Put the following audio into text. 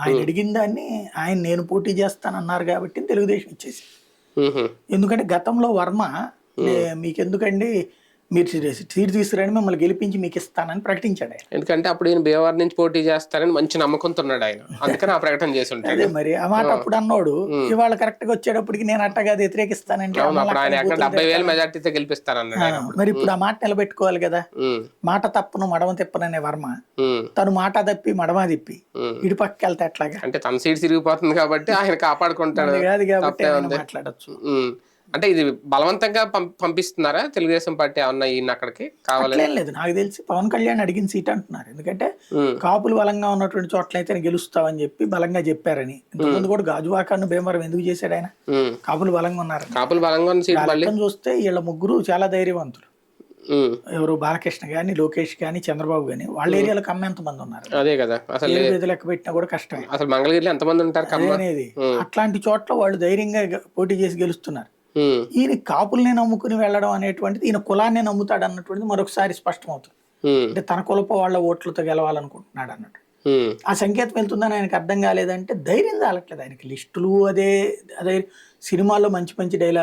ఆయన అడిగిన దాన్ని ఆయన నేను పోటీ చేస్తానన్నారు కాబట్టి తెలుగుదేశం ఇచ్చేసి ఎందుకంటే గతంలో వర్మ "నే- మీకెందుకండి? మీరు సీట్ తీసుకురండి మిమ్మల్ని గెలిపించి మీకు ఇస్తానని ప్రకటించాడు ఆయన. ఎందుకంటే అప్పుడు ఈయన భీమవరం నుంచి పోటీ చేస్తారని మంచి నమ్మకంతో ఉన్నాడు ఆయన. అందుకని ఆ ప్రకటన చేసి ఉంటాడు. మరి ఆ మాట అప్పుడు అన్నోడు. ఇవాళ కరెక్ట్గా వచ్చేటప్పటికి నేను అట్టగా వ్యతిరేకిస్తానంటే డెబ్బై వేల మెజార్టీతో గెలిపిస్తానన్నాడు. మరి ఇప్పుడు ఆ మాట నిలబెట్టుకోవాలి కదా. మాట తప్పును మడమ తిప్పననే వర్మ. తను మాట తప్పి మడమ తిప్పి. ఇటు పక్కకి వెళ్తే ఎట్లాగా? అంటే తన సీట్ తిరిగిపోతుంది కాబట్టి ఆయన కాపాడుకుంటాడు. కాదు కాబట్టి మాట్లాడచ్చు. అంటే ఇది బలవంతంగా పంపిస్తున్నారా? తెలుగుదేశం పార్టీ ఏమన్నా ఈయన అక్కడికి కావాలి లేదు. నాకు తెలిసి పవన్ కళ్యాణ్ అడిగిన సీట్ అంటున్నారు. ఎందుకంటే కాపులు బలంగా ఉన్నటువంటి చోట్ల అయితే గెలుస్తావని చెప్పి బలంగా చెప్పారని. ఇంతకుముందు కూడా గాజువాకాను భీమవరం ఎందుకు చేశాడు ఆయన. కాపులు బలంగా ఉన్నారు. కాపులు బలంగా ఉన్న చూస్తే వీళ్ళ ముగ్గురు చాలా ధైర్యవంతులు. ఎవరు బాలకృష్ణ గాని లోకేష్ గాని చంద్రబాబు గాని వాళ్ళ ఏరియాలో కమ్మెంత మంది ఉన్నారు? అదే కదా. అసలు లెక్క పెట్టినా కూడా కష్టమే. అసలు మంగళగిరిలో ఎంతమంది ఉంటారు కమ్మ? అనేది. అట్లాంటి చోట్ల వాళ్ళు ధైర్యంగా పోటీ చేసి గెలుస్తున్నారు. ఈయన కాపుల్ని నమ్ముకుని వెళ్ళడం అనేటువంటిది ఈయన కులాన్ని నమ్ముతాడు అన్నటువంటిది మరొకసారి స్పష్టమవుతుంది. ఉమ్, అంటే తన కులప వాళ్ళ ఓట్లతో గెలవాలనుకుంటున్నాడు అన్నట్టు. ఆ సంకేతం వెళ్తుందని ఆయనకు అర్థం కాలేదంటే ధైర్యం చాలట్లేదు. ఆయనకి లిస్టులు అదే అదే సినిమాల్లో మంచి మంచి డైలాగ్